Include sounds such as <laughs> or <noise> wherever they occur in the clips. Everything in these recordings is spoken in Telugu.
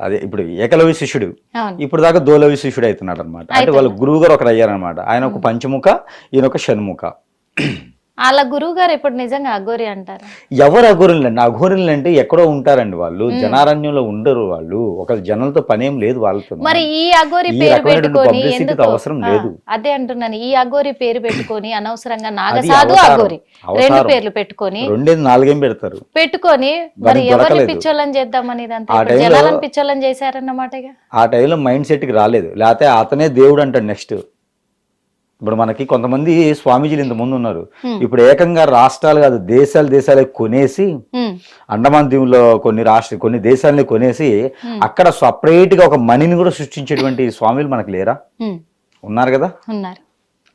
అదే ఇప్పుడు ఏకలవ్య శిష్యుడు. ఇప్పుడు దాకా దోలవి శిష్యుడు అవుతున్నాడు అనమాట అంటే వాళ్ళ గురువు గారు ఒకరు అయ్యారనమాట ఆయన ఒక పంచముఖ ఈయన ఒక షణ్ముఖ. వాళ్ళ గురువు గారు ఇప్పుడు నిజంగా అఘోరి అంటారు? ఎవరు అఘోరులు అండి అఘోరులు అంటే ఎక్కడో ఉంటారండి వాళ్ళు. జనారణ్యంలో ఉండరు వాళ్ళు. ఒక జనంతో పనేం లేదు వాళ్ళతో. మరి ఈ అఘోరి పేరు పెట్టుకొని ఎందుకు? అవసరం లేదు. అదే అంటున్నాను. ఈ అఘోరి పేరు పెట్టుకొని అనవసరంగా నాగసాధు. అఘోరి రెండు. పేర్లు పెట్టుకొని రెండేది నాలుగేం పెడతారు? పెట్టుకొని మరి ఎవరిని. పిచ్చోళ్ళని చేద్దామని ఇదంతా జనాలను పిచ్చోళ్ళని చేశారన్నమాట ఆ టైంలో మైండ్ సెట్కి రాలేదు. లేకపోతే అతనే దేవుడు అంటాడు నెక్స్ట్. ఇప్పుడు మనకి కొంతమంది స్వామీజీలు ఇంతమంది ఉన్నారు. ఇప్పుడు ఏకంగా రాష్ట్రాలు కాదు దేశాలు దేశాలే కొనేసి అండమాన్ దీవుల్లో కొన్ని రాష్ట్ర కొన్ని దేశాలని కొనేసి. అక్కడ సపరేట్గా ఒక మనీని కూడా సృష్టించేటువంటి స్వామిలు మనకు లేరా? ఉన్నారు కదా? ఉన్నారు.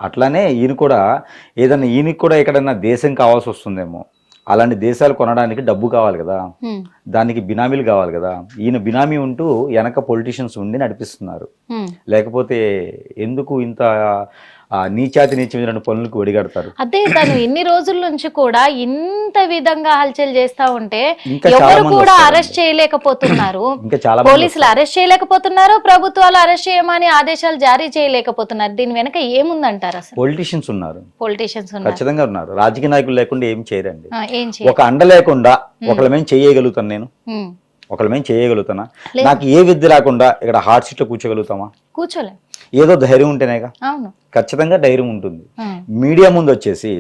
అట్లానే ఈయన కూడా ఏదన్నా ఈయనకి కూడా ఎక్కడన్నా దేశం కావాల్సి వస్తుందేమో. అలాంటి దేశాలు కొనడానికి డబ్బు కావాలి కదా. దానికి బినామీలు కావాలి కదా. ఈయన బినామీ ఉంటూ వెనక పొలిటీషియన్స్ ఉండి నడిపిస్తున్నారు. లేకపోతే ఎందుకు ఇంత ఆ, నీచాతి నీచమైన పనులకు ఒడిగడతారు. అదే తను ఇన్ని రోజుల నుంచి కూడా ఇంత విధంగా హల్చల్ చేస్తా ఉంటే ఎవరు కూడా. అరెస్ట్ చేయలేకపోతున్నారు. పోలీసులు అరెస్ట్ చేయలేకపోతున్నారు ప్రభుత్వాలు అరెస్ట్ చేయమని ఆదేశాలు జారీ చేయలేకపోతున్నారు. దీని వెనక ఏముందంటారు అసలు? పొలిటీషియన్స్ ఉన్నారు. పొలిటీషియన్స్ ఖచ్చితంగా ఉన్నారు. రాజకీయ నాయకులు లేకుండా ఏం చేయరండి. ఒక అండ లేకుండా ఒకళ్ళ మేము చేయగలుగుతాను నేను. ఒకళ్ళ మేము చేయగలుగుతానా. నాకు ఏ విద్య రాకుండా ఇక్కడ హార్ట్ సీట్లో కూర్చోగలుగుతామా? కూర్చోలేం. ఏదో ధైర్యం ఉంటేనేగా. ఖచ్చితంగా ధైర్యం ఉంటుంది. మీడియా ముందు వచ్చేసి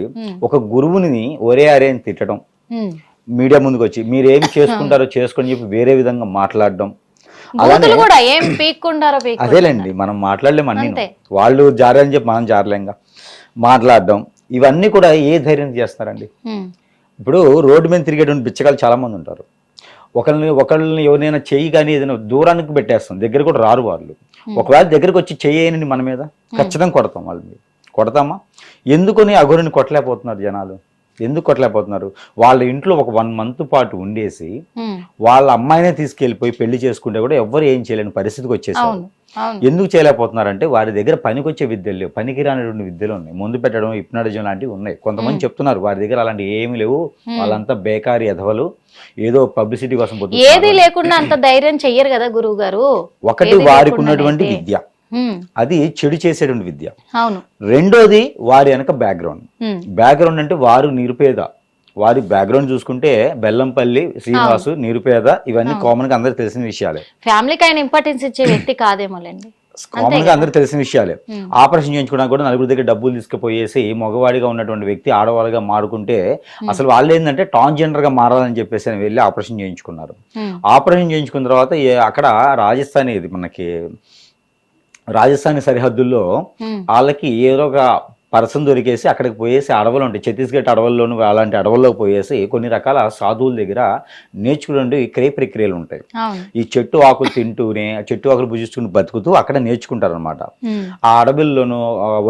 ఒక గురువుని ఒరే అరే అని తిట్టడం. మీడియా ముందుకు వచ్చి మీరు ఏం చేసుకుంటారో చేసుకొని చెప్పి వేరే విధంగా మాట్లాడడం. అదేలేండి మనం మాట్లాడలేం అన్ని. వాళ్ళు జారని చెప్పి మనం జారలేంగా. మాట్లాడడం ఇవన్నీ కూడా ఏ ధైర్యం చేస్తారండి ఇప్పుడు రోడ్డు మీద తిరిగేటువంటి బిచ్చగాళ్ళు చాలా మంది ఉంటారు. ఒకరిని ఒకళ్ళని ఎవరినైనా చెయ్యి కానీ ఏదైనా దూరానికి పెట్టేస్తాం. దగ్గర కూడా రారు వాళ్ళు. ఒకవేళ దగ్గరికి వచ్చి చెయ్యని మన మీద ఖచ్చితంగా కొడతాం వాళ్ళ మీద కొడతామా? ఎందుకని అఘోరిని కొట్టలేకపోతున్నారు జనాలు? ఎందుకు కొట్టలేకపోతున్నారు? వాళ్ళ ఇంట్లో ఒక వన్ మంత్ పాటు ఉండేసి వాళ్ళ అమ్మాయినే తీసుకెళ్ళిపోయి పెళ్ళి చేసుకుంటే కూడా ఎవ్వరు ఏం చేయలేని పరిస్థితికి వచ్చేసారు ఎందుకు చేయలేకపోతున్నారంటే వారి దగ్గర పనికొచ్చే విద్యలు లేవు పనికి రానటువంటి విద్యలు ఉన్నాయి. ముందు పెట్టడం హిప్నాటిజం లాంటివి ఉన్నాయి. కొంతమంది చెప్తున్నారు వారి దగ్గర అలాంటి ఏమీ లేవు. వాళ్ళంతా బేకారి ఎధవలు ఏదో పబ్లిసిటీ కోసం ఏది. లేకుండా అంత ధైర్యం చెయ్యరు కదా గురువు గారు ఒకటి వారికి ఉన్నటువంటి. విద్య. అది చెడు చేసేటువంటి విద్య. రెండోది వారి వెనక బ్యాక్గ్రౌండ్ బ్యాక్గ్రౌండ్ అంటే వారు నిరుపేద. వారి బ్యాక్గ్రౌండ్ చూసుకుంటే బెల్లంపల్లి శ్రీనివాసు నిరుపేద ఇవన్నీ కామన్గా అందరికి తెలిసిన విషయాలే. ఫ్యామిలీకి ఆయన ఇంపార్టెన్స్ ఇచ్చే వ్యక్తి <clears throat> కాదేమోలేండి. కామన్గా అందరికి తెలిసిన విషయాలే. ఆపరేషన్ చేయించుకోవడానికి కూడా నలుగురు దగ్గర డబ్బులు తీసుకుపోయేసి మగవాడిగా ఉన్నటువంటి వ్యక్తి ఆడవాళ్ళగా మారుకుంటే అసలు వాళ్ళు ఏంటంటే ట్రాన్స్జెండర్గా మారాలని చెప్పేసి అని వెళ్ళి ఆపరేషన్ చేయించుకున్నారు. ఆపరేషన్ చేయించుకున్న తర్వాత అక్కడ రాజస్థాన్ ఇది మనకి రాజస్థాన్ సరిహద్దుల్లో వాళ్ళకి ఏదో ఒక పర్సన్ దొరికేసి అక్కడికి పోయేసి అడవులు ఉంటాయి. ఛత్తీస్గఢ్ అడవుల్లోను అలాంటి అడవుల్లోకి పోయేసి కొన్ని రకాల సాధువుల దగ్గర నేర్చుకునే క్రియ ప్రక్రియలు ఉంటాయి. ఈ చెట్టు ఆకులు తింటూనే చెట్టు ఆకులు భుజిస్తూ బతుకుతూ అక్కడ నేర్చుకుంటారు అనమాట ఆ అడవుల్లోనూ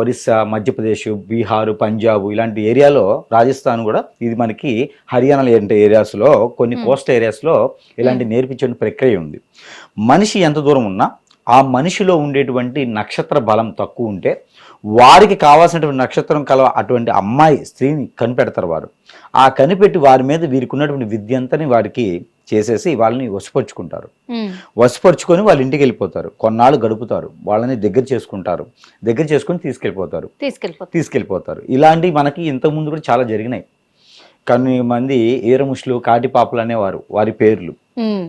ఒరిస్సా మధ్యప్రదేశ్ బీహార్ పంజాబ్ ఇలాంటి ఏరియాలో రాజస్థాన్ కూడా ఇది మనకి హర్యానా లాంటి ఏరియాస్లో కొన్ని కోస్ట్ ఏరియాస్లో ఇలాంటి నేర్పించే ప్రక్రియ ఉంది. మనిషి ఎంత దూరం ఉన్నా ఆ మనిషిలో ఉండేటువంటి నక్షత్ర బలం తక్కువ ఉంటే వారికి కావాల్సినటువంటి నక్షత్రం కల అటువంటి అమ్మాయి స్త్రీని కనిపెడతారు వారు. ఆ కనిపెట్టి వారి మీద వీరికి ఉన్నటువంటి విద్య అంతని వారికి చేసేసి వాళ్ళని వశపరుచుకుంటారు. ఉమ్, వశపరుచుకొని వాళ్ళ ఇంటికి వెళ్ళిపోతారు. కొన్నాళ్ళు గడుపుతారు. వాళ్ళని దగ్గర చేసుకుంటారు. దగ్గర చేసుకొని తీసుకెళ్ళిపోతారు. తీసుకెళ్ళిపోతాం తీసుకెళ్ళిపోతారు. ఇలాంటివి మనకి ఇంతకుముందు కూడా చాలా జరిగినాయి. కొన్ని మంది ఏరముష్లు కాటిపాపలు అనేవారు. వారి పేర్లు.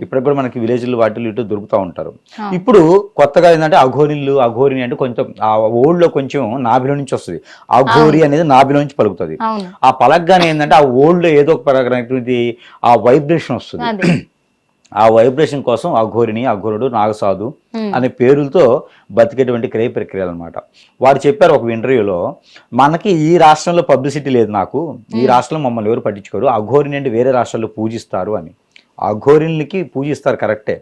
ఇప్పటికి కూడా మనకి విలేజ్లు వాటిలో ఇటు దొరుకుతూ ఉంటారు. ఇప్పుడు కొత్తగా ఏంటంటే అఘోరిల్లు అఘోరిని అంటే కొంచెం ఆ ఓల్డ్లో కొంచెం నాభిలో నుంచి వస్తుంది. అఘోరి అనేది నాభిలో నుంచి పలుకుతుంది. ఆ పలకగానే ఏంటంటే ఆ ఓల్డ్లో ఏదో ఒక పరమైనటువంటి ఆ వైబ్రేషన్ వస్తుంది. ఆ వైబ్రేషన్ కోసం అఘోరిని అఘోరుడు నాగసాధు అనే పేరులతో బతికేటువంటి క్రయ ప్రక్రియలు అనమాట వారు చెప్పారు ఒక ఇంటర్వ్యూలో మనకి ఈ రాష్ట్రంలో పబ్లిసిటీ లేదు నాకు. ఈ రాష్ట్రంలో మమ్మల్ని ఎవరు పట్టించుకోరు. అఘోరిని అంటే వేరే రాష్ట్రాల్లో పూజిస్తారు అని. అఘోరినికి పూజిస్తారు కరెక్టే.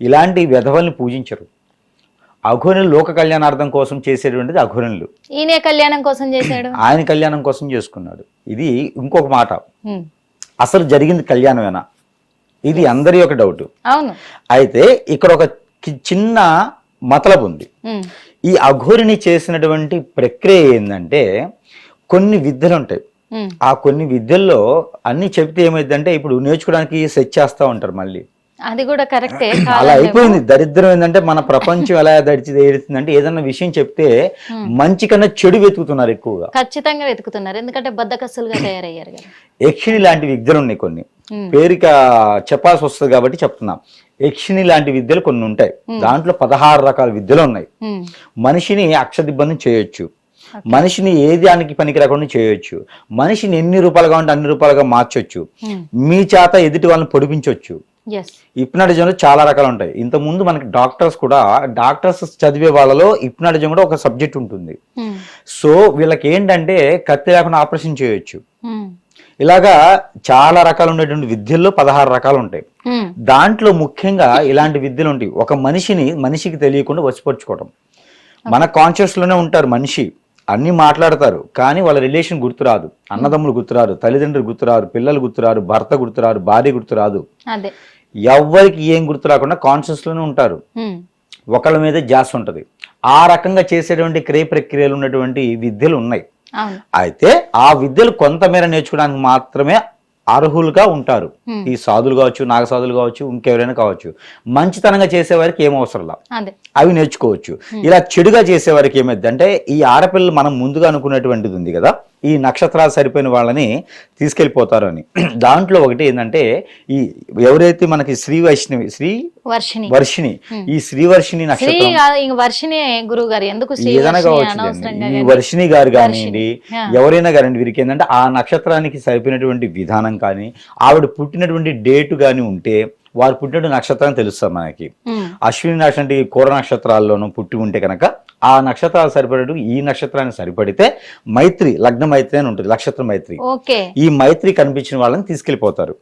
ఇలాంటి విధవల్ని పూజించరు. అఘోరిని లోక కళ్యాణార్థం కోసం చేసేటువంటిది అఘోరినులు ఈయనే కళ్యాణం కోసం చేశాడు? <clears throat> ఆయన కళ్యాణం కోసం చేసుకున్నాడు. ఇది ఇంకొక మాట. అసలు జరిగింది కళ్యాణమేనా? ఇది అందరి యొక్క డౌట్. అయితే ఇక్కడ ఒక చిన్న మతలబు ఉంది. ఈ అఘోరిని చేసినటువంటి ప్రక్రియ ఏంటంటే కొన్ని విద్యలు ఉంటాయి. ఆ కొన్ని విద్యల్లో అన్ని చెప్తే ఏమైందంటే ఇప్పుడు నేర్చుకోవడానికి సెట్ చేస్తూ ఉంటారు మళ్ళీ. అది కూడా కరెక్టే. అలా అయిపోయింది. దరిద్రం ఏంటంటే మన ప్రపంచం ఎలా దడిచి ఏడుతుందంటే ఏదన్నా విషయం చెప్తే మంచి కన్నా చెడు వెతుకుతున్నారు ఎక్కువగా. ఖచ్చితంగా వెతుకుతున్నారు. ఎందుకంటే బద్దకస్సులుగా తయారయ్యారు యక్షిణి లాంటి విద్యలు ఉన్నాయి కొన్ని. పేరుక చెప్పాల్సి వస్తుంది కాబట్టి చెప్తున్నా. యక్షిణి లాంటి విద్యలు కొన్ని ఉంటాయి. దాంట్లో పదహారు రకాల విద్యలు ఉన్నాయి. మనిషిని అక్షదిబ్బంది చేయొచ్చు. మనిషిని ఏ దానికి పనికి రాకుండా చేయొచ్చు. మనిషిని ఎన్ని రూపాయలుగా ఉంటే అన్ని రూపాయలుగా మార్చొచ్చు. మీ చేత ఎదుటి వాళ్ళని పొడిపించవచ్చు హిప్నాటిజంలో చాలా రకాలు ఉంటాయి. ఇంతకుముందు మనకి డాక్టర్స్ కూడా డాక్టర్స్ చదివే వాళ్ళలో హిప్నాటిజం కూడా ఒక సబ్జెక్ట్ ఉంటుంది. సో వీళ్ళకి ఏంటంటే కత్తి లేకుండా ఆపరేషన్ చేయొచ్చు. ఇలాగా చాలా రకాలు ఉండేటువంటి విద్యల్లో పదహారు రకాలు ఉంటాయి. దాంట్లో ముఖ్యంగా ఇలాంటి విద్యలు ఉంటాయి. ఒక మనిషిని మనిషికి తెలియకుండా వసిపరుచుకోవడం మన కాన్షియస్లోనే ఉంటారు మనిషి. అన్ని మాట్లాడతారు కానీ వాళ్ళ రిలేషన్ గుర్తురాదు అన్నదమ్ములు గుర్తురారు తల్లిదండ్రులు గుర్తురారు పిల్లలు గుర్తురారు భర్త గుర్తురారు భార్య గుర్తురాదు అదే. ఎవ్వరికి ఏం గుర్తు రాకుండా కాన్షియస్లోనే ఉంటారు. ఒకళ్ళ మీద జాస్ ఉంటది. ఆ రకంగా చేసేటువంటి క్రియ ప్రక్రియలు ఉన్నటువంటి విద్యలు ఉన్నాయి. అయితే ఆ విద్యలు కొంతమేర నేర్చుకోవడానికి మాత్రమే అర్హులుగా ఉంటారు. ఈ సాధులు కావచ్చు నాగసాధులు కావచ్చు ఇంకెవరైనా కావచ్చు. మంచితనంగా చేసేవారికి ఏం అవసరంలా అవి నేర్చుకోవచ్చు. ఇలా చెడుగా చేసేవారికి ఏమైంది అంటే ఈ ఆడపిల్లలు మనం ముందుగా అనుకున్నటువంటిది ఉంది కదా? ఈ నక్షత్రాలు సరిపోయిన వాళ్ళని తీసుకెళ్ళిపోతారు అని. దాంట్లో ఒకటి ఏంటంటే ఈ ఎవరైతే మనకి శ్రీ వైష్ణవి శ్రీ వర్షిని వర్షిణి ఈ శ్రీవర్షిణి శ్రీ నక్షత్రం. కాదు ఇంక వర్షిని గురువు గారు ఎందుకు శ్రీ ఏదైనా వర్షిణి కావచ్చు అనవసరంగా ఈ. వర్షిణి గారు కానివ్వండి. ఎవరైనా కానివ్వండి వీరికి ఏంటంటే ఆ నక్షత్రానికి సరిపోయినటువంటి విధానం కానీ ఆవిడ పుట్టినటువంటి డేటు కానీ ఉంటే వారు పుట్టినటువంటి నక్షత్రం తెలుస్తుంది మనకి. అశ్విని నక్షత్రం కూర నక్షత్రాల్లోనూ పుట్టి ఉంటే కనుక ఆ నక్షత్రాలు సరిపడేటు ఈ నక్షత్రానికి సరిపడితే మైత్రి లగ్న మైత్రి అని ఉంటుంది నక్షత్ర మైత్రి ఓకే ఈ మైత్రి కనిపించిన వాళ్ళని తీసుకెళ్ళిపోతారు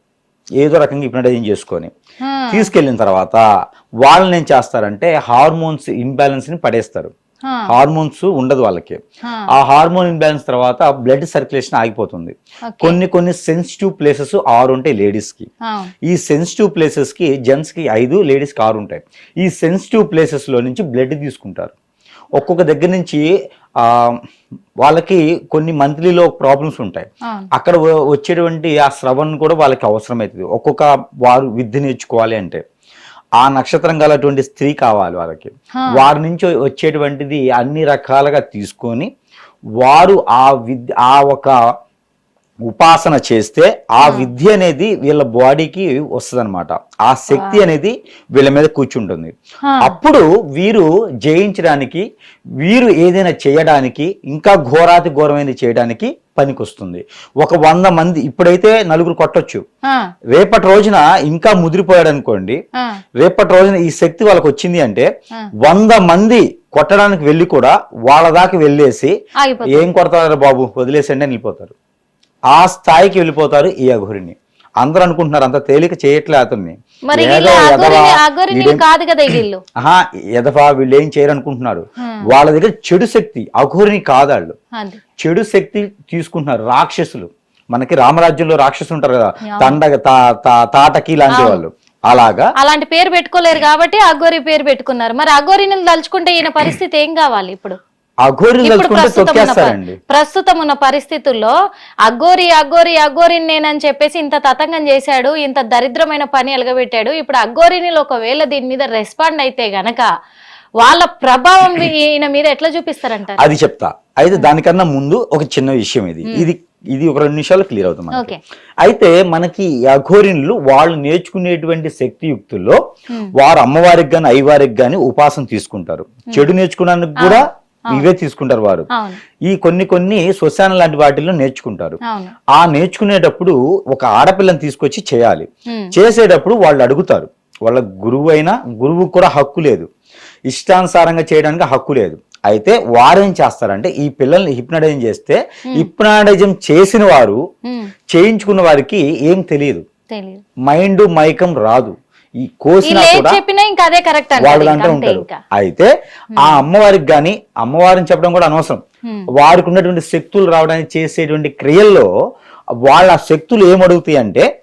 ఏదో రకంగా హిప్నటైజింగ్ చేసుకొని ఆ. తీసుకెళ్ళిన తర్వాత వాళ్ళని ఏం చేస్తారంటే హార్మోన్స్ ఇంబ్యాలెన్స్ని పడేస్తారు. హార్మోన్స్ ఉండదు వాళ్ళకి ఆ. హార్మోన్ ఇంబ్యాలెన్స్ తర్వాత బ్లడ్ సర్క్యులేషన్ ఆగిపోతుంది. కొన్ని కొన్ని సెన్సిటివ్ ప్లేసెస్ ఆరు ఉంటాయి లేడీస్కి. ఈ సెన్సిటివ్ ప్లేసెస్కి జెంట్స్కి ఐదు లేడీస్కి ఆరు ఉంటాయి ఈ సెన్సిటివ్ ప్లేసెస్లో నుంచి బ్లడ్ తీసుకుంటారు ఒక్కొక్క దగ్గర నుంచి ఆ వాళ్ళకి కొన్ని మంత్లీలో ప్రాబ్లమ్స్ ఉంటాయి. అక్కడ వచ్చేటువంటి ఆ శ్రవణ్ కూడా వాళ్ళకి అవసరమవుతుంది ఒక్కొక్క వారు విద్య నేర్చుకోవాలి అంటే ఆ నక్షత్రం గలటువంటి స్త్రీ కావాలి వాళ్ళకి. వారి నుంచి వచ్చేటువంటిది అన్ని రకాలుగా తీసుకొని వారు ఆ విద్య ఆ ఒక ఉపాసన చేస్తే ఆ విద్య అనేది వీళ్ళ బాడీకి వస్తుంది ఆ శక్తి అనేది వీళ్ళ మీద కూర్చుంటుంది. అప్పుడు వీరు జయించడానికి వీరు ఏదైనా చేయడానికి ఇంకా ఘోరాతి ఘోరమైనది చేయడానికి పనికొస్తుంది. ఒక వంద మంది ఇప్పుడైతే నలుగురు కొట్టొచ్చు. రేపటి రోజున ఇంకా ముదిరిపోయాడు అనుకోండి. రేపటి రోజున ఈ శక్తి వాళ్ళకి వచ్చింది అంటే. వంద మంది కొట్టడానికి వెళ్ళి కూడా వాళ్ళ దాకా వెళ్ళేసి ఏం కొడతారు బాబు? వదిలేసండి అని వెళ్ళిపోతారు ఆ స్థాయికి వెళ్ళిపోతారు ఈ అఘోరిని అందరూ అనుకుంటున్నారు అంత తేలిక చేయట్లే అతన్ని. వీళ్ళు ఎదవా, <clears throat> ఏం చేయరు అనుకుంటున్నారు. Hmm. వాళ్ళ దగ్గర చెడు శక్తి అఘోరిని కాదాళ్ళు. చెడు శక్తి తీసుకుంటున్నారు రాక్షసులు. మనకి రామరాజ్యంలో రాక్షసులు ఉంటారు కదా Yeah. తండ తా- తా- తాటకి లాంటి వాళ్ళు. అలాగా? అలాంటి పేరు పెట్టుకోలేరు కాబట్టి అగోరి పేరు పెట్టుకున్నారు. మరి అగోరిని తలుచుకుంటే ఈయన పరిస్థితి ఏం కావాలి ఇప్పుడు? అఘోరిని తలుచుకుంటే ప్రస్తుతం ఉన్న ప- తొక్కేస్తారండి ప్రస్తుతం ఉన్న పరిస్థితుల్లో అగ్గోరి అగ్గోరి అగ్గోరిని నేనని చెప్పేసి ఇంత తతంగం చేశాడు ఇంత దరిద్రమైన పని ఎలగబెట్టాడు. ఇప్పుడు అగ్గోరిని ఒకవేళ దీని మీద రెస్పాండ్ అయితే గనక వాళ్ళ ప్రభావం ఈయన మీద ఎట్లా చూపిస్తారంటారు? అది చెప్తా. అయితే దానికన్నా ముందు ఒక చిన్న విషయం ఇది. ఇది ఇది ఒక రెండు నిమిషాలు క్లియర్ అవుతుంది అయితే మనకి అఘోరిన్లు వాళ్ళు నేర్చుకునేటువంటి శక్తియుక్తుల్లో Hmm. వారు అమ్మవారికి గాని అయ్యవారికి గాని ఉపాసన తీసుకుంటారు. చెడు నేర్చుకోవడానికి కూడా ఇవే తీసుకుంటారు వారు. ఈ కొన్ని కొన్ని శ్మశానం లాంటి వాటిల్లో నేర్చుకుంటారు. ఆ నేర్చుకునేటప్పుడు ఒక ఆడపిల్లని తీసుకొచ్చి చేయాలి. చేసేటప్పుడు వాళ్ళు అడుగుతారు. వాళ్ళ గురువు అయినా గురువు కూడా హక్కు లేదు. ఇష్టానుసారంగా చేయడానికి హక్కు లేదు. అయితే వారేం చేస్తారంటే ఈ పిల్లల్ని హిప్నటైజం చేస్తే హిప్నాటైజం చేసిన వారు చేయించుకున్న వారికి ఏం తెలియదు. మైండ్ మైకం రాదు. ఈ కోసినా కూడా చెప్పినా ఇంకా అదే కరెక్ట్ వాళ్ళ దాంట్లో ఉంటారు. అయితే ఆ అమ్మవారికి గాని అమ్మవారిని చెప్పడం కూడా అనవసరం. వారికి ఉన్నటువంటి శక్తులు రావడానికి చేసేటువంటి క్రియల్లో వాళ్ళ శక్తులు ఏం అడుగుతాయి అంటే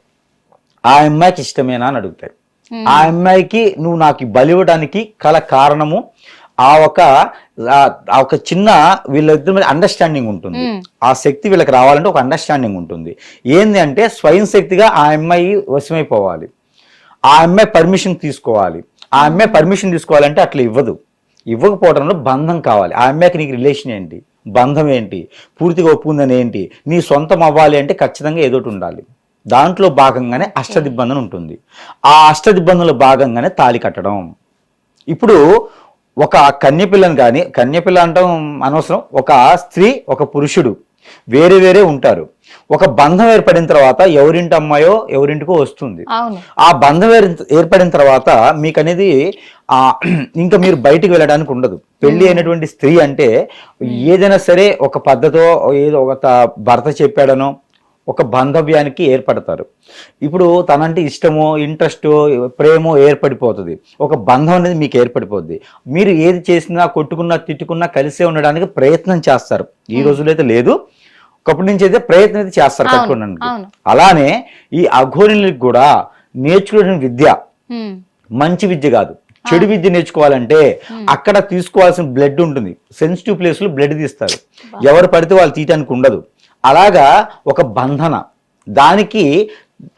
ఆ అమ్మాయికి ఇష్టమేనా అని అడుగుతాయి. ఆ అమ్మాయికి నువ్వు నాకు ఈ బలి ఇవ్వడానికి కల కారణము ఆ ఒక ఆ- ఒక చిన్న వీళ్ళిద్దరి మీద అండర్స్టాండింగ్ ఉంటుంది. ఆ శక్తి వీళ్ళకి రావాలంటే ఒక అండర్స్టాండింగ్ ఉంటుంది. ఏంది అంటే స్వయం శక్తిగా ఆ అమ్మాయి వశమైపోవాలి. ఆ అమ్మాయి పర్మిషన్ తీసుకోవాలి. ఆ అమ్మాయి పర్మిషన్ తీసుకోవాలంటే అట్లా ఇవ్వదు. ఇవ్వకపోవడంలో బంధం కావాలి. ఆ అమ్మాయికి నీకు రిలేషన్ ఏంటి? బంధం ఏంటి? పూర్తిగా ఒప్పుకుందని ఏంటి? నీ సొంతం అవ్వాలి అంటే ఖచ్చితంగా ఏదో ఒకటి ఉండాలి. దాంట్లో భాగంగానే అష్టదిబ్బందన ఉంటుంది. ఆ అష్టదిబ్బందులో భాగంగానే తాళి కట్టడం. ఇప్పుడు ఒక కన్యపిల్లని కానీ కన్యపిల్ల అంటాం అనవసరం ఒక స్త్రీ ఒక పురుషుడు వేరే వేరే ఉంటారు. ఒక బంధం ఏర్పడిన తర్వాత ఎవరింటి అమ్మాయో ఎవరింటికో వస్తుంది. ఆ బంధం ఏర్- ఏర్పడిన తర్వాత మీకు అనేది ఆ <clears throat> ఇంకా మీరు బయటికి వెళ్ళడానికి ఉండదు. పెళ్ళి అయినటువంటి స్త్రీ అంటే ఏదైనా సరే ఒక పద్ధతో ఏదో ఒక భర్త చెప్పాడనో ఒక బాంధవ్యానికి ఏర్పడతారు. ఇప్పుడు తనంటే ఇష్టమో ఇంట్రెస్ట్ ప్రేమో ఏర్పడిపోతుంది. ఒక బంధం అనేది మీకు ఏర్పడిపోద్ది. మీరు ఏది చేసినా కొట్టుకున్నా తిట్టుకున్నా కలిసే ఉండడానికి ప్రయత్నం చేస్తారు. ఈ రోజులో అయితే లేదు. ఒకప్పటి నుంచి అయితే ప్రయత్నం అయితే చేస్తారు కట్టుకోవడానికి అవును. అలానే ఈ అఘోరిలకు కూడా నేర్చుకునే విద్య మంచి విద్య కాదు. చెడు విద్య నేర్చుకోవాలంటే అక్కడ తీసుకోవాల్సిన బ్లడ్ ఉంటుంది. సెన్సిటివ్ ప్లేస్లో బ్లడ్ తీస్తారు. ఎవరు పడితే వాళ్ళు తీయటానికి ఉండదు. అలాగా ఒక బంధన. దానికి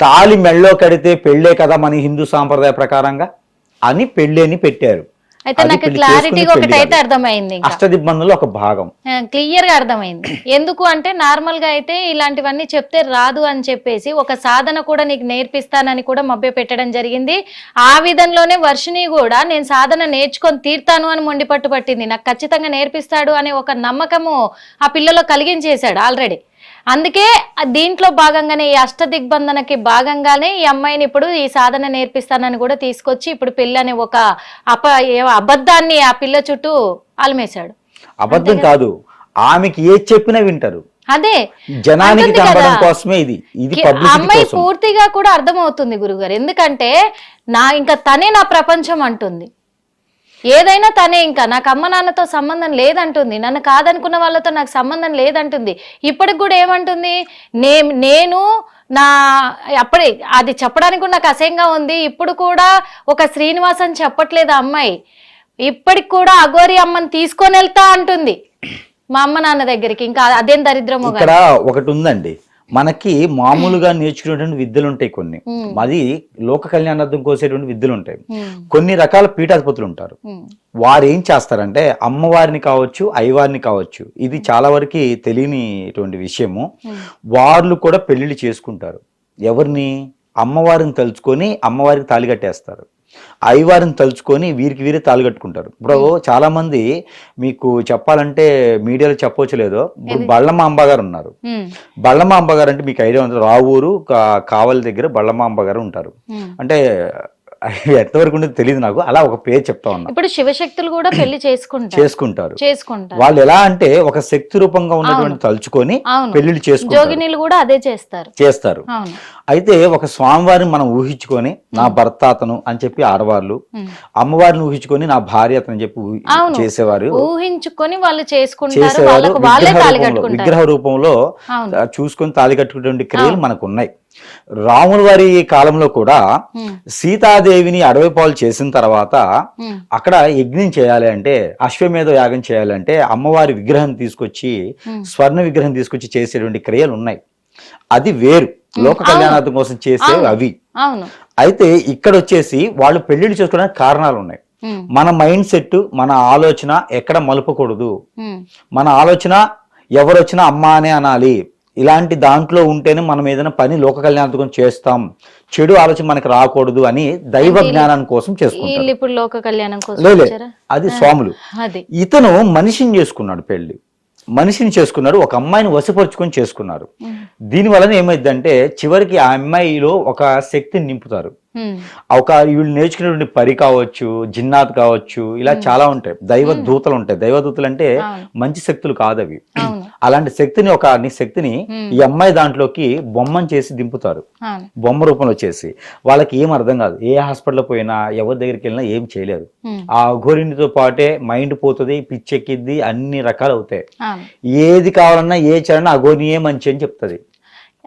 తాళి మెళ్ళో కడితే పెళ్ళే కదా మన హిందూ సాంప్రదాయ ప్రకారంగా అని పెళ్ళి అని పెట్టారు. అయితే నాకు క్లారిటీగా చేసుకునే ఒకటి పెళ్ళి అయితే కాదు. అర్థమైంది ఇంకా. అష్టదిబ్బందుల్లో ఒక భాగం. క్లియర్గా అర్థమైంది. ఎందుకు అంటే నార్మల్గా అయితే ఇలాంటివన్నీ చెప్తే రాదు అని చెప్పేసి ఒక సాధన కూడా నీకు నేర్పిస్తానని కూడా మభ్య పెట్టడం జరిగింది. ఆ విధంలోనే వర్షిని కూడా నేను సాధన నేర్చుకొని తీర్తాను అని మొండి పట్టు పట్టింది. నాకు ఖచ్చితంగా నేర్పిస్తాడు అనే ఒక నమ్మకము ఆ పిల్లలో కలిగించేశాడు ఆల్రెడీ అందుకే దీంట్లో భాగంగానే ఈ అష్ట దిగ్బంధనకి భాగంగానే ఈ అమ్మాయిని ఇప్పుడు ఈ సాధన నేర్పిస్తానని కూడా తీసుకొచ్చి ఇప్పుడు అనే ఒక అప ఏ- అబద్ధాన్ని ఆ పిల్ల చుట్టూ అలమేశాడు. అబద్ధం కాదు ఆమెకి ఏది చెప్పినా వింటారు. అదే జనానికి. కోసమే ఇది ఇది అమ్మాయి పూర్తిగా కూడా అర్థమవుతుంది గురుగారు. ఎందుకంటే నా ఇంకా తనే నా ప్రపంచం అంటుంది. ఏదైనా తనే ఇంకా నాకు అమ్మ నాన్నతో సంబంధం లేదంటుంది. నన్ను కాదనుకున్న వాళ్ళతో నాకు సంబంధం లేదంటుంది. ఇప్పటికి కూడా ఏమంటుంది? నే నేను నా అప్పుడే అది చెప్పడానికి కూడా నాకు అసహ్యంగా ఉంది. ఇప్పుడు కూడా ఒక శ్రీనివాస్ అని చెప్పట్లేదు అమ్మాయి. ఇప్పటికి కూడా అగోరి అమ్మని తీసుకొని వెళ్తా అంటుంది. మా అమ్మ నాన్న దగ్గరికి ఇంకా అదేం దరిద్రమో ఇక్కడ ఒకటి ఉందండి. మనకి మామూలుగా నేర్చుకునేటువంటి విద్యలు ఉంటాయి కొన్ని. అది లోక కళ్యాణార్థం కోసేటువంటి విద్యలు ఉంటాయి కొన్ని రకాల పీఠాధిపతులు ఉంటారు. వారు ఏం చేస్తారంటే అమ్మవారిని కావచ్చు అయ్యవారిని కావచ్చు ఇది చాలా వరకు తెలియనిటువంటి విషయము. వాళ్ళు కూడా పెళ్ళిళ్ళు చేసుకుంటారు. ఎవరిని? అమ్మవారిని తలుచుకొని అమ్మవారికి తాళి కట్టేస్తారు. అయ్యవారిని తలుచుకొని వీరికి వీరే తాళి కట్టుకుంటారు. ఇప్పుడు చాలా మంది మీకు చెప్పాలంటే మీడియాలో చెప్పవచ్చు లేదో. ఇప్పుడు బళ్ళమ్మ అంబగారు ఉన్నారు. బళ్ళమ్మ అంబగారు అంటే మీకు ఐడియా ఉంది? రావూరు కావలి దగ్గర బళ్ళమ్మ అంబగారు ఉంటారు. అంటే ఎంతవరకు ఉండేది తెలియదు నాకు. అలా ఒక పేరు చెప్తా ఉన్నా. ఇప్పుడు శివశక్తులు కూడా పెళ్ళి <clears throat> చేసుకుంటారు. చేసుకుంటారు. చేసుకుంటారు. వాళ్ళు ఎలా అంటే ఒక శక్తి రూపంగా ఉన్నటువంటి తలుచుకొని పెళ్ళిళ్ళు చేసుకుంటారు. జోగినీలు కూడా అదే చేస్తారు. చేస్తారు. అయితే ఒక స్వామివారిని మనం ఊహించుకొని నా భర్త అతను అని చెప్పి ఆడవాళ్ళు. అమ్మవారిని ఊహించుకొని నా భార్య అతను చెప్పి. చేసేవారు. ఊహించుకొని వాళ్ళు చేసుకుంటారు విగ్రహ రూపంలో చూసుకొని తాళి కట్టుకునేటువంటి క్రియలు మనకు ఉన్నాయి. రాముల వారి కాలంలో కూడా సీతాదేవిని అడవి పాలు చేసిన తర్వాత అక్కడ యజ్ఞం చేయాలి అంటే అశ్వమేధ యాగం చేయాలంటే అమ్మవారి విగ్రహం తీసుకొచ్చి. స్వర్ణ విగ్రహం తీసుకొచ్చి చేసేటువంటి క్రియలు ఉన్నాయి. అది వేరు. లోక కళ్యాణార్థం కోసం చేసే అవి. అయితే ఇక్కడ వచ్చేసి వాళ్ళు పెళ్ళిళ్ళు చేసుకోవడానికి కారణాలు ఉన్నాయి. మన మైండ్ సెట్ మన ఆలోచన ఎక్కడ మలుపకూడదు. మన ఆలోచన ఎవరు వచ్చినా అమ్మ అనే అనాలి. ఇలాంటి దాంట్లో ఉంటేనే మనం ఏదైనా పని లోక కళ్యాణార్థం చేస్తాం. చెడు ఆలోచన మనకు రాకూడదు అని దైవ జ్ఞానం కోసం చేసుకుంటారు. వీళ్ళు ఇప్పుడు లోక కళ్యాణం కోసం లేలే వచ్చారా? అది స్వాములు. ఇతను మనిషిని చేసుకున్నాడు పెళ్ళి మనిషిని చేసుకున్నాడు ఒక అమ్మాయిని వశపరుచుకొని చేసుకున్నారు. దీని వలన ఏమైందంటే చివరికి ఆ అమ్మాయిలో ఒక శక్తిని నింపుతారు. ఒక వీళ్ళు నేర్చుకునేటువంటి పరి కావచ్చు జిన్నాత్ కావచ్చు ఇలా చాలా ఉంటాయి. దైవ దూతలు ఉంటాయి. దైవ దూతలు అంటే. మంచి శక్తులు కాదు అవి అలాంటి శక్తిని ఒక ని శక్తిని. ఈ అమ్మాయి దాంట్లోకి బొమ్మను చేసి దింపుతారు. బొమ్మ రూపంలో చేసి. వాళ్ళకి ఏం అర్థం కాదు. ఏ హాస్పిటల్ పోయినా ఎవరి దగ్గరికి వెళ్ళినా ఏం చేయలేరు. ఉమ్, ఆ ఘోరినితో పాటే మైండ్ పోతుంది పిచ్చెక్కిద్ది అన్ని రకాలు అవుతాయి. ఏది కావాలన్నా ఏ చేయాలన్నా అఘోనియే మంచి అని చెప్తుంది.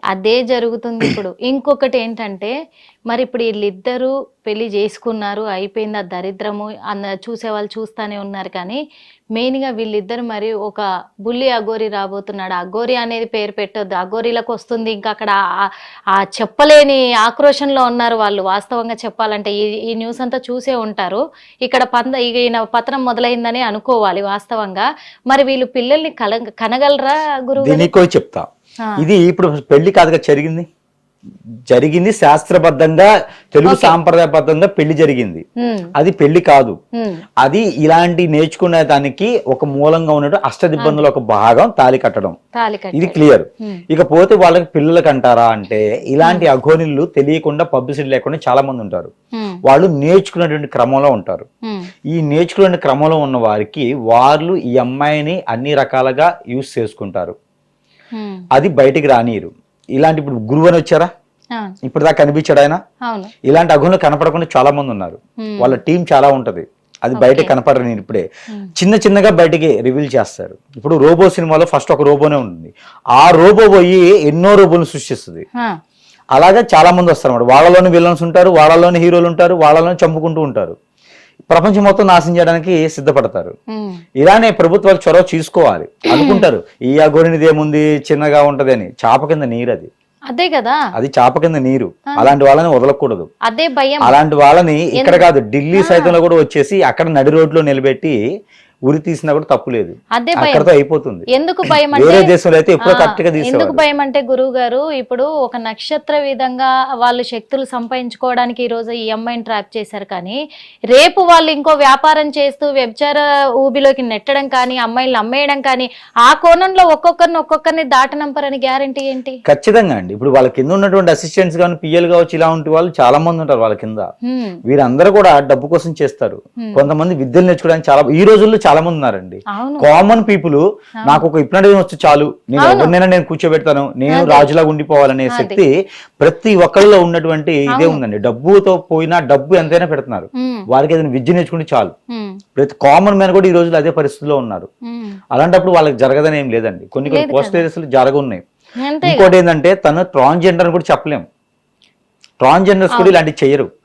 అదే జరుగుతుంది ఇప్పుడు. ఇంకొకటి ఏంటంటే మరి ఇప్పుడు వీళ్ళిద్దరూ పెళ్ళి చేసుకున్నారు అయిపోయింది ఆ దరిద్రము అన్న చూసే వాళ్ళు చూస్తానే ఉన్నారు కానీ మెయిన్గా వీళ్ళిద్దరు మరి ఒక బుల్లి అగోరి రాబోతున్నాడు. అగోరి అనేది పేరు పెట్టొద్దు. అగోరిలకు వస్తుంది ఇంకా అక్కడ ఆ- చెప్పలేని ఆక్రోషంలో ఉన్నారు వాళ్ళు. వాస్తవంగా చెప్పాలంటే ఈ ఈ న్యూస్ అంతా చూసే ఉంటారు. ఇక్కడ పంద ఈయన పతనం మొదలైందని అనుకోవాలి వాస్తవంగా. మరి వీళ్ళు పిల్లల్ని కల కనగలరా గురువు చెప్తా. ఇది ఇప్పుడు పెళ్ళి కాదుగా జరిగింది. జరిగింది శాస్త్రబద్ధంగా తెలుగు సాంప్రదాయబద్ధంగా పెళ్ళి జరిగింది. అది పెళ్ళి కాదు. అది ఇలాంటి నేర్చుకునే దానికి ఒక మూలంగా ఉన్నట్టు అష్టదిబ్బందులు ఒక భాగం తాలి కట్టడం. ఇది క్లియర్. ఇకపోతే వాళ్ళకి పిల్లలకి అంటారా అంటే ఇలాంటి అఘోనిళ్ళు తెలియకుండా పబ్లిసిటీ లేకుండా చాలా మంది ఉంటారు. వాళ్ళు నేర్చుకునేటువంటి క్రమంలో ఉంటారు. ఈ నేర్చుకునే క్రమంలో ఉన్న వారికి వాళ్ళు ఈ అమ్మాయిని అన్ని రకాలుగా యూస్ చేసుకుంటారు. అది బయటికి రానియరు. ఇలాంటి ఇప్పుడు గురువు అని వచ్చారా? ఇప్పుడు దాకా కనిపించాడు ఆయన? ఇలాంటి అఘోన్లు కనపడకుండా చాలా మంది ఉన్నారు. వాళ్ళ టీం చాలా ఉంటది. అది బయటకి కనపడరు నేను ఇప్పుడే. చిన్న చిన్నగా బయటికి రివీల్ చేస్తారు. ఇప్పుడు రోబో సినిమాలో ఫస్ట్ ఒక రోబోనే ఉంటుంది. ఆ రోబో పోయి ఎన్నో రోబోలు సృష్టిస్తుంది. అలాగే చాలా మంది వస్తారు అన్నమాట. వాళ్ళలోని విలన్స్ ఉంటారు వాళ్ళలోని హీరోలు ఉంటారు వాళ్ళలోని చంపుకుంటూ ఉంటారు. ప్రపంచం మొత్తం నాశనం చేయడానికి సిద్ధపడతారు. ఇలానే ప్రభుత్వాలు చొరవ తీసుకోవాలి అనుకుంటారు ఈ అగోరినిది ఏముంది చిన్నగా ఉంటది అని. చాప కింద నీరు అది. అదే కదా. అది చాప కింద నీరు. అలాంటి వాళ్ళని వదలకూడదు. అదే భయం. అలాంటి వాళ్ళని ఇక్కడ కాదు ఢిల్లీ సైతంలో కూడా వచ్చేసి అక్కడ నడి రోడ్లో నిలబెట్టి ఉరి తీసినా కూడా తప్పు లేదు. అదే భయం. అయిపోతుంది. ఎందుకు భయం వేరే అంటే దేశంలో అయితే ఎప్పుడో కరెక్ట్గా ఎందుకు భయం అంటే గురువు గారు ఇప్పుడు ఒక నక్షత్ర విధంగా వాళ్ళు శక్తులు సంపాదించుకోవడానికి ఈ రోజు ఈ అమ్మాయిని ట్రాప్ చేశారు కానీ రేపు వాళ్ళు ఇంకో వ్యాపారం చేస్తూ వ్యభిచార ఊబిలోకి నెట్టడం కానీ అమ్మాయిలను అమ్మేయడం కానీ ఆ కోణంలో ఒక్కొక్కరిని ఒక్కొక్కరిని దాటనంపరని గ్యారంటీ ఏంటి? ఖచ్చితంగా అండి. ఇప్పుడు వాళ్ళ కింద ఉన్నటువంటి అసిస్టెంట్స్ కానీ పిఎల్ కావచ్చు ఇలాంటి వాళ్ళు చాలా మంది ఉంటారు వాళ్ళ కింద. వీరందరూ కూడా డబ్బు కోసం చేస్తారు. కొంతమంది విద్యలు నేర్చుకోవడానికి చాలా ఈ రోజుల్లో చాలా మంది ఉన్నారండి కామన్ పీపుల్ నాకు ఒక ఇప్నటిజం వచ్చి చాలు. నేను ఎవరినైనా నేను కూర్చోబెడతాను. నేను రాజులాగా ఉండిపోవాలనే శక్తి ప్రతి ఒక్కరిలో ఉన్నటువంటి ఇదే ఉందండి. డబ్బుతో పోయినా డబ్బు ఎంతైనా పెడుతున్నారు. వారికి ఏదైనా విద్య నేర్చుకుంటే చాలు. ప్రతి కామన్ మ్యాన్ కూడా ఈ రోజుల్లో అదే పరిస్థితిలో ఉన్నారు. అలాంటిప్పుడు వాళ్ళకి జరగదని ఏం లేదండి. కొన్ని కొన్ని పోస్ట్ కేసులు జరగనున్నాయి అంతే ఇంకోటి ఏంటంటే తను ట్రాన్స్జెండర్ అని కూడా చెప్పలేం. ట్రాన్స్జెండర్స్ కూడా ఇలాంటివి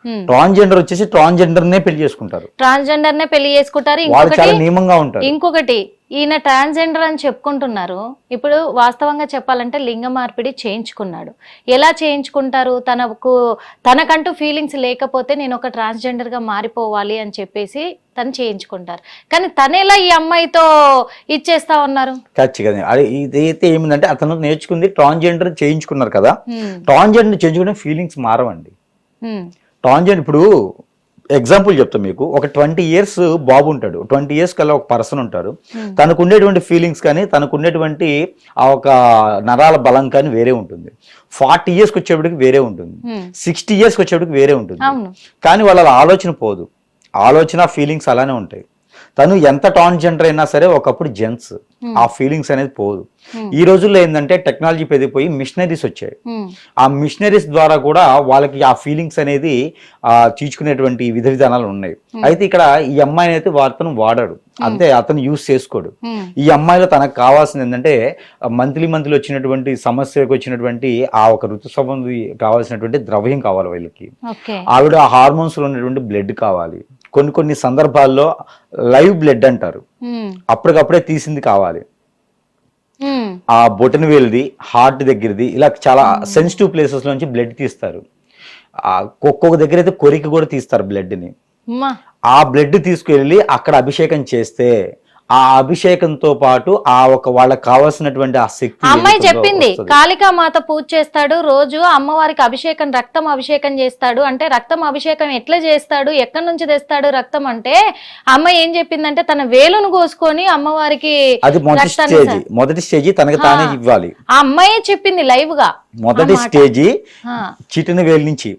Hmm. ట్రాన్స్జెండర్ వచ్చేసి ట్రాన్స్జెండర్ నే పెళ్ళి చేసుకుంటారు. ట్రాన్స్జెండర్ నే పెళ్ళి చేసుకుంటారు. చాలా నియమంగా ఉంటారు. ఇంకొకటి ఈయన ట్రాన్స్జెండర్ అని చెప్పుకుంటున్నారు. ఇప్పుడు వాస్తవంగా చెప్పాలంటే లింగ మార్పిడి చేయించుకున్నాడు. ఎలా చేయించుకుంటారు? తనకు తనకంటూ ఫీలింగ్స్ లేకపోతే నేను ఒక ట్రాన్స్జెండర్గా మారిపోవాలి అని చెప్పేసి తను చేయించుకుంటారు. కానీ తను ఎలా ఈ అమ్మాయితో ఇచ్చేస్తా ఉన్నారు? ఖచ్చితంగా. ఇదైతే ఏమిందంటే అతను నేర్చుకుంది ట్రాన్స్జెండర్ చేయించుకున్నారు కదా. ట్రాన్స్జెండర్ చేయించుకునే ఫీలింగ్స్ మారవండి. ట్రాన్స్జెండర్ ఇప్పుడు ఎగ్జాంపుల్ చెప్తా మీకు. ఒక ట్వంటీ ఇయర్స్ బాబు ఉంటాడు. ట్వంటీ ఇయర్స్ కల్లా ఒక పర్సన్ ఉంటారు Hmm. తనకు ఉండేటువంటి ఫీలింగ్స్ కానీ తనకు ఉండేటువంటి ఆ ఒక నరాల బలం కానీ వేరే ఉంటుంది. ఫార్టీ ఇయర్స్కి వచ్చేప్పటికి వేరే ఉంటుంది. సిక్స్టీ ఇయర్స్కి వచ్చేప్పటికి వేరే ఉంటుంది. కానీ వాళ్ళ ఆలోచన పోదు. ఆలోచన ఫీలింగ్స్ అలానే ఉంటాయి. తను ఎంత ట్రాన్స్జెండర్ అయినా సరే ఒకప్పుడు జెంట్స్ ఆ ఫీలింగ్స్ అనేది పోదు. Hmm. ఈ రోజుల్లో ఏంటంటే టెక్నాలజీ పెరిగిపోయి మిషనరీస్ వచ్చాయి. హ్మ్, ఆ మిషనరీస్ ద్వారా కూడా వాళ్ళకి ఆ ఫీలింగ్స్ అనేది ఆ తీర్చుకునేటువంటి విధ విధానాలు ఉన్నాయి. అయితే ఇక్కడ ఈ అమ్మాయిని అయితే అతను వాడాడు. అంతే అతను యూస్ చేసుకోడు. ఈ అమ్మాయిలో తనకు కావాల్సింది ఏంటంటే మంత్లీ మంత్లీ వచ్చినటువంటి సమస్యకు వచ్చినటువంటి ఆ ఒక ఋతుసంబంధి కావాల్సినటువంటి ద్రవ్యం కావాలి వీళ్ళకి. ఆవిడ హార్మోన్స్లో ఉన్నటువంటి బ్లడ్ కావాలి. కొన్ని కొన్ని సందర్భాల్లో లైవ్ బ్లడ్ అంటారు. అప్పటికప్పుడే తీసింది కావాలి. ఆ బొటన వేలుది హార్ట్ దగ్గరది ఇలా చాలా సెన్సిటివ్ ప్లేసెస్ నుంచి బ్లడ్ తీస్తారు. ఆ ఒక్కొక్క దగ్గర అయితే కొరికి కూడా తీస్తారు blood ని అమ్మా, ఆ బ్లడ్ తీసుకెళ్ళి అక్కడ అభిషేకం చేస్తే ఆ అభిషేకంతో పాటు ఆ ఒక వాళ్ళకి కావాల్సినటువంటి ఆ శక్తి అమ్మాయి చెప్పింది. కాళికా మాత పూజ చేస్తాడు రోజు అమ్మవారికి అభిషేకం రక్తం అభిషేకం చేస్తాడు. అంటే రక్తం అభిషేకం ఎట్లా చేస్తాడు ఎక్కడి నుంచి తెస్తాడు రక్తం అంటే అమ్మాయి ఏం చెప్పిందంటే తన వేలును కోసుకొని అమ్మవారికి అది మొదటి స్టేజ్ మొదటి స్టేజ్ తనకి తానే ఇవ్వాలి. ఆ అమ్మాయే చెప్పింది లైవ్గా మొదటి స్టేజి చిటిన వేలు నుంచి.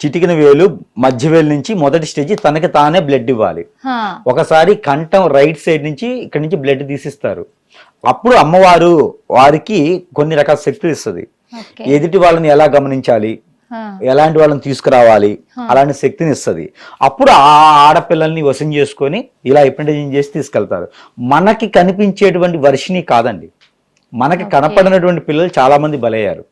చిటికిన వేలు మధ్య వేలు నుంచి మొదటి స్టేజ్ తనకి తానే బ్లడ్ ఇవ్వాలి. ఒకసారి కంఠం రైట్ సైడ్ నుంచి ఇక్కడ నుంచి బ్లడ్ తీసిస్తారు. అప్పుడు అమ్మవారు వారికి కొన్ని రకాల శక్తులు ఇస్తుంది. ఎదుటి వాళ్ళని ఎలా గమనించాలి? ఎలాంటి వాళ్ళని తీసుకురావాలి? అలాంటి శక్తిని ఇస్తుంది. అప్పుడు ఆ ఆడపిల్లల్ని వశం చేసుకొని ఇలా హిప్నటైజింగ్ చేసి తీసుకెళ్తారు. మనకి కనిపించేటువంటి వర్షిని కాదండి. మనకి కనపడినటువంటి పిల్లలు చాలా మంది బలయ్యారు.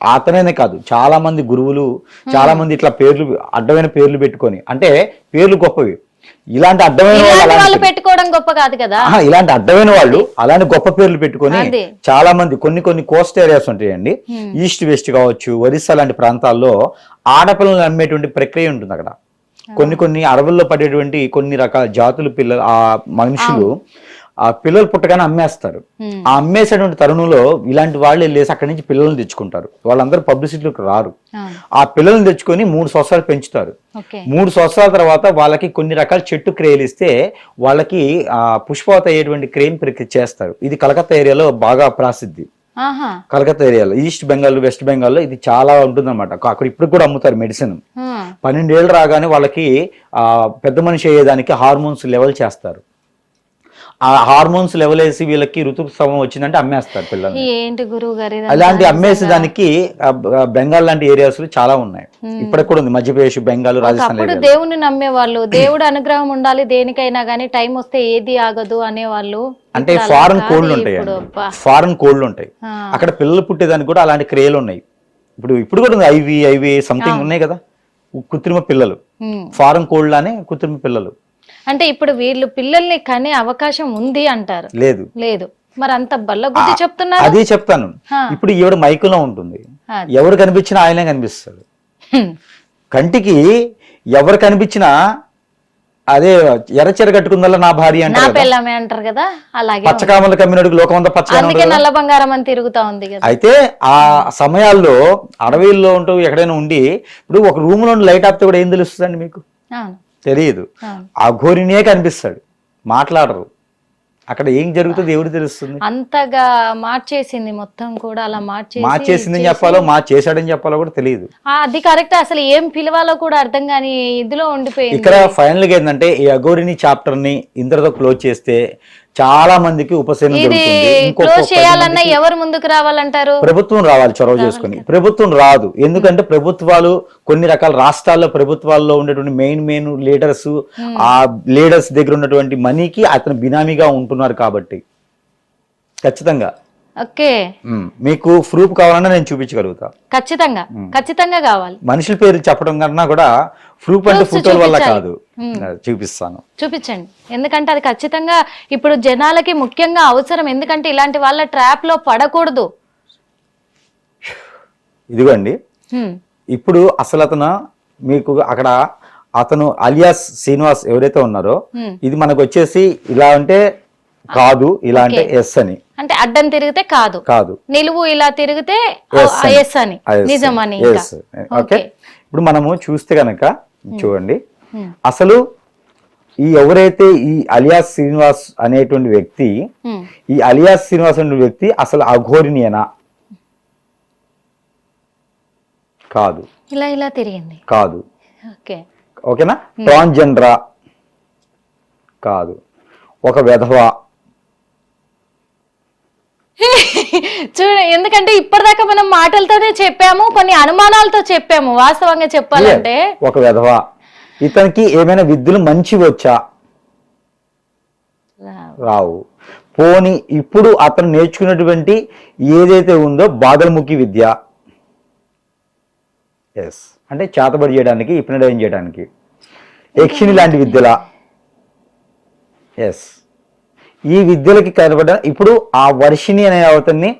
అతనేనే కాదు చాలా మంది గురువులు చాలా మంది ఇట్లా పేర్లు అడ్డమైన పేర్లు పెట్టుకొని అంటే పేర్లు గొప్పవి. ఇలాంటి అడ్డమైన వాళ్ళు పెట్టుకోవడం గొప్ప కాదు కదా? ఇలాంటి అడ్డమైన వాళ్ళు అలాంటి గొప్ప పేర్లు పెట్టుకొని. చాలా మంది కొన్ని కొన్ని కోస్ట్ ఏరియాస్ ఉంటాయండి. ఈస్ట్ వెస్ట్ కావచ్చు ఒరిస్సా లాంటి ప్రాంతాల్లో ఆడపిల్లలు అమ్మేటువంటి ప్రక్రియ ఉంటుంది అక్కడ. కొన్ని కొన్ని అడవుల్లో పడేటువంటి కొన్ని రకాల జాతుల పిల్లలు ఆ మనుషులు ఆ పిల్లలు పుట్టగానే అమ్మేస్తారు. ఆ అమ్మేసేటువంటి తరుణంలో ఇలాంటి వాళ్ళు వెళ్ళేసి అక్కడి నుంచి పిల్లల్ని తెచ్చుకుంటారు. వాళ్ళందరూ పబ్లిసిటీలోకి రారు. ఆ. పిల్లల్ని తెచ్చుకొని మూడు సంవత్సరాలు పెంచుతారు. మూడు సంవత్సరాల తర్వాత వాళ్ళకి కొన్ని రకాల చెట్టు క్రేలు ఇస్తే వాళ్ళకి ఆ పుష్పవత అయ్యేటువంటి క్రేమ్ ప్రక్రియ చేస్తారు. ఇది కలకత్తా ఏరియాలో బాగా ప్రసిద్ధి. కలకత్తా ఏరియాలో. ఈస్ట్ బెంగాల్ వెస్ట్ బెంగాల్లో ఇది చాలా ఉంటుందన్నమాట. అక్కడ ఇప్పుడు కూడా అమ్ముతారు మెడిసిన్. పన్నెండేళ్ళు రాగానే వాళ్ళకి ఆ పెద్ద మనిషి అయ్యేదానికి హార్మోన్స్ లెవెల్ చేస్తారు. ఆ హార్మోన్స్ లెవెల్ వేసి వీళ్ళకి ఋతుస్రావం వచ్చిందంటే అమ్మేస్తారు పిల్లల్ని. ఏంటి గురువు గారు? అలాంటి అమ్మేసేదానికి ఆ, బ- బెంగాల్ లాంటి ఏరియాస్ చాలా ఉన్నాయి. ఇప్పటికి కూడా ఉంది. మధ్యప్రదేశ్ బెంగాల్ రాజస్థాన్. దేవుణ్ణి నమ్మేవాళ్ళు. దేవుడు అనుగ్రహం ఉండాలి దేనికైనా గానీ టైం వస్తే ఏది ఆగదు అనేవాళ్ళు. అంటే ఫారెన్ కోళ్ళు ఉంటాయి. ఫారెన్ కోళ్ళు ఉంటాయి. అక్కడ పిల్లలు పుట్టేదానికి కూడా అలాంటి క్రియలు ఉన్నాయి. ఇప్పుడు ఇప్పుడు కూడా ఉంది. ఐవి ఐవి సంథింగ్ ఉన్నాయి కదా. కృత్రిమ పిల్లలు. ఫారెన్ కోళ్ళు అనే కృత్రిమ పిల్లలు. అంటే ఇప్పుడు వీళ్ళు పిల్లల్ని కనే అవకాశం ఉంది అంటారు. లేదు. లేదు. మరి అంత బల్ల గుద్ది చెప్తున్నారు? అదే చెప్తాను. ఇప్పుడు ఈవిడ మైకులో ఉంటుంది. ఎవరు కనిపించినా ఆయనే కనిపిస్తాడు. కంటికి ఎవరు కనిపించినా అదే ఎర్రచీర కట్టుకుందల్లా నా భార్య అంటారు కదా. అలాగే. పచ్చకామలు కమ్మినడుగు పచ్చగా అందుకే నల్ల బంగారం అని తిరుగుతా ఉంది అయితే ఆ సమయాల్లో అడవిల్లో ఉంటూ ఎక్కడైనా ఉండి ఇప్పుడు ఒక రూమ్లో లైట్ ఆపితే కూడా ఏం తెలుస్తుందండి మీకు? తెలియదు. అవును. ఆ ఘోరినే కనిపిస్తాడు. మాట్లాడరు. అక్కడ ఏం జరుగుతుంది ఎవరు తెలుస్తుంది. అంతగా మార్చేసింది మొత్తం కూడా అలా మార్చేసి మార్చేసిందని చెప్పాలో మా చేశాడని చెప్పాలో కూడా తెలియదు. అది కరెక్ట్. అసలు ఏం పిలవాలో కూడా అర్థం కాని ఇదిలో ఉండిపోయింది. ఇక్కడ ఫైనల్గా ఏంటంటే ఈ అఘోరిని చాప్టర్ని ఇంతటితో క్లోజ్ చేస్తే చాలా మందికి ఉపశమనం చేయాలన్నా ఎవరు ముందుకు రావాలంటారు? ప్రభుత్వం రావాలి చొరవ చేసుకుని. ప్రభుత్వం రాదు. ఎందుకంటే ప్రభుత్వాలు కొన్ని రకాల రాష్ట్రాల్లో ప్రభుత్వాల్లో ఉండేటువంటి మెయిన్ మెయిన్ లీడర్స్ ఆ లీడర్స్ దగ్గర ఉన్నటువంటి మనీకి అతను బినామీగా ఉంటున్నారు కాబట్టి. ఖచ్చితంగా. ఓకే. మీకు ప్రూఫ్ కావాలన్నా నేను చూపించగలుగుతా. ఖచ్చితంగా. ఖచ్చితంగా కావాలి. మనుషుల పేరు చెప్పడం కన్నా కూడా ప్రూఫ్ అంటే ఫోటోల వల్ల. కాదు. చూపిస్తాను. చూపించండి. ఎందుకంటే అది ఖచ్చితంగా ఇప్పుడు జనాలకి ముఖ్యంగా అవసరం. ఎందుకంటే ఇలాంటి వాళ్ళ ట్రాప్లో పడకూడదు. ఇదిగోండి. ఇప్పుడు అసలు అతను మీకు అక్కడ అతను అలియాస్ శ్రీనివాస్ ఎవరైతే ఉన్నారో. ఇది మనకు వచ్చేసి ఇలా అంటే కాదు ఇలా అంటే ఎస్ అని. అంటే అడ్డం తిరిగితే కాదు. కాదు. నిలువు ఇలా తిరిగితే. ఎస్ అని. నిజమని అని. ఓకే. ఇప్పుడు మనము చూస్తే కనుక చూడండి. Hmm. అసలు ఈ ఎవరైతే ఈ అలియాస్ శ్రీనివాస్ అనేటువంటి వ్యక్తి హ్మ్. ఈ అలియాస్ శ్రీనివాస్ అనే వ్యక్తి అసలు అఘోరినియనా కాదు. ఇలా ఇలా తిరిగింది. కాదు. ఓకే. ఓకేనా? ట్రాన్జెండరా కాదు. ఒక విధవ? చూడ ఎందుకంటే ఇప్పటిదాకా మనం మాటలతోనే చెప్పాము కొన్ని అనుమానాలతో చెప్పాము వాస్తవంగా చెప్పాలంటే. ఒక విధవ. ఇతనికి ఏమైనా విద్యలు మంచి వచ్చా రావు. పోని ఇప్పుడు అతను నేర్చుకున్నటువంటి ఏదైతే ఉందో బాదలముఖి విద్య. ఎస్ అంటే చేతబడి చేయడానికి ఇప్నడైన్ చేయడానికి. యక్షిని లాంటి విద్యల. ఎస్ ఈ విద్యలకి కనబడ ఇప్పుడు ఆ వర్షిణి అనే అవతన్ని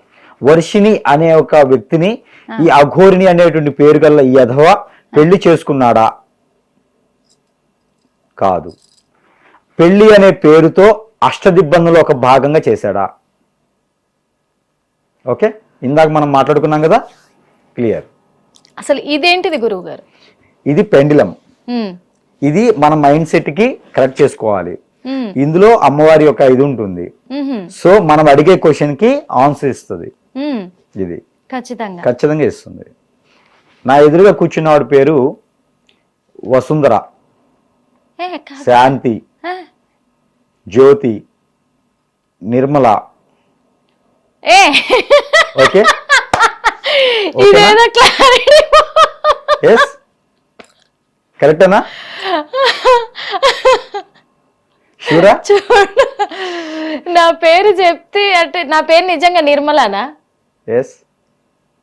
వర్షిణి అనే ఒక వ్యక్తిని ఈ అఘోరిని అనేటువంటి పేరు గల ఈ అధవ పెళ్ళి చేసుకున్నాడా? కాదు. పెళ్ళి అనే పేరుతో అష్టదిబ్బందులు ఒక భాగంగా చేశాడా? ఓకే? ఇందాక మనం మాట్లాడుకున్నాం కదా? క్లియర్. అసలు ఇదేంటిది గురువు గారు ఇది పెండిలం. ఇది మన మైండ్ సెట్కి కరెక్ట్ చేసుకోవాలి. ఇందులో అమ్మవారి యొక్క ఇది ఉంటుంది. మ్హూ. సో మనం అడిగే క్వశ్చన్కి ఆన్సర్ ఇస్తుంది. హ్మ్. ఇది. ఖచ్చితంగా. ఖచ్చితంగా ఇస్తుంది. నా ఎదురుగా కూర్చున్నవాడి పేరు వసుంధర. శాంతి. జ్యోతి. నిర్మల. ఓకే? <laughs> కరెక్టేనా <laughs> చూడు. నా పేరు చెప్తే అంటే నా పేరు నిజంగా నిర్మలానా? ఎస్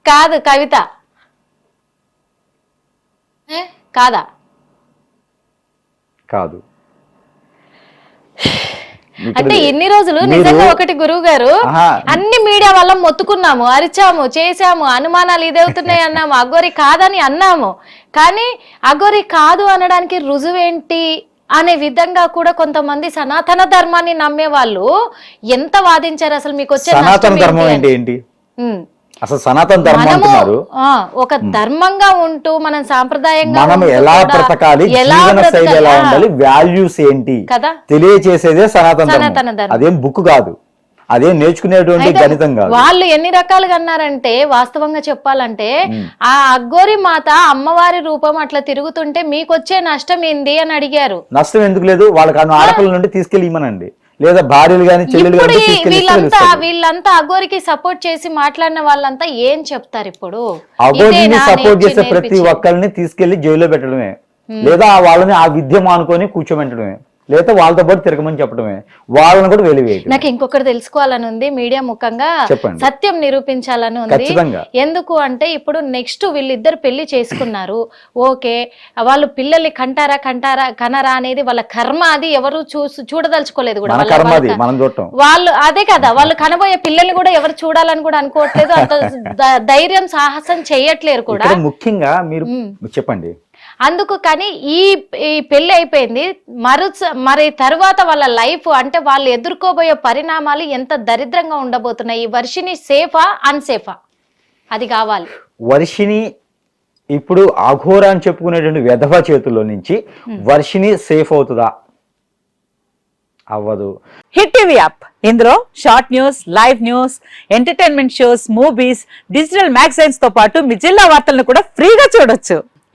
కాదు కవిత? కాదా? కాదు. అంటే ఇన్ని రోజులు నిజంగా ఒకటి గురువు గారు. అన్ని మీడియా వల్ల మొత్తుకున్నాము అరిచాము చేశాము అనుమానాలు ఇదవుతున్నాయి అన్నాము అగోరి కాదని అన్నాము. కానీ అగోరి కాదు అనడానికి రుజువేంటి? అనే విధంగా కూడా కొంతమంది సనాతన ధర్మాన్ని నమ్మే వాళ్ళు ఎంత వాదించారు అసలు మీకు వచ్చే సనాతన ధర్మం ఏంటి? ఏంటి. అసలు సనాతన ధర్మం అంటున్నారు. ఒక ధర్మంగా ఉంటూ మనం సాంప్రదాయంగా మనం ఎలా బ్రతకాలి? జీవన శైలి? ఎలా ఉండాలి? వాల్యూస్ ఏంటి? కదా? తెలియచేసేదే సనాతన ధర్మం. అదేం బుక్ కాదు. అదేం నేర్చుకునేటువంటి అయితే గణితం కాదు. వాళ్ళు ఎన్ని రకాలుగా అన్నారంటే వాస్తవంగా చెప్పాలంటే ఆ అగ్గోరి మాత అమ్మవారి రూపం అట్లా తిరుగుతుంటే మీకొచ్చే నష్టం ఏంది అని అడిగారు. నష్టం ఎందుకు లేదు? వాళ్ళకి ఆడపిల్ల నుండి తీసుకెళ్ళి ఇమ్మనండి లేదా భార్యలు గాని చెల్లెలు వీళ్ళంతా. వీళ్ళంతా అగోరికి సపోర్ట్ చేసి మాట్లాడిన వాళ్ళంతా ఏం చెప్తారు ఇప్పుడు? ఇదేనా సపోర్ట్ చేసే ప్రతి? ఒక్కరిని తీసుకెళ్ళి జైల్లో పెట్టడమే. లేదా వాళ్ళని ఆ విద్య మానుకొని కూర్చోబెట్టడమే. లేదా వాళ్ళతో పాటు తిరగమని చెప్పడమే. వాళ్ళని కూడా వెలివేయటం నాకు ఇంకొకటి తెలుసుకోవాలని ఉంది. మీడియా ముఖంగా చెప్పండి. సత్యం నిరూపించాలని ఉంది. ఖచ్చితంగా. ఎందుకు అంటే ఇప్పుడు నెక్స్ట్ వీళ్ళిద్దరు పెళ్ళి చేసుకున్నారు. ఓకే వాళ్ళు పిల్లల్ని కంటారా కంటారా కనరా అనేది వాళ్ళ కర్మ అది ఎవరు చూసి చూడదలుచుకోలేదు కూడా. మన వాళ్ళ- కర్మ అది వాళ్ళ- మనం చూడటం. వాళ్ళు అదే కదా వాళ్ళు కనబోయే పిల్లల్ని కూడా ఎవరు చూడాలని కూడా అనుకోవట్లేదు. అంత <laughs> ధైర్యం సాహసం చేయట్లేరు కూడా. ఇక్కడ ముఖ్యంగా మీరు చెప్పండి. అందుకు కానీ ఈ ఈ పెళ్ళి అయిపోయింది. మరు మరి తర్వాత వాళ్ళ లైఫ్ అంటే వాళ్ళు ఎదుర్కోబోయే పరిణామాలు ఎంత దరిద్రంగా ఉండబోతున్నాయి. ఈ వర్షిని సేఫా అన్సేఫా? అది కావాలి. వర్షిని ఇప్పుడు అఘోర అని చెప్పుకునేటువంటి వెధవ చేతుల్లో నుంచి వర్షిని సేఫ్ అవుతుందా? అవ్వదు. Hit TV app. ఇందులో short news live news entertainment shows movies digital మ్యాగజైన్స్తో పాటు మీ జిల్లా వార్తలను కూడా ఫ్రీగా చూడొచ్చు.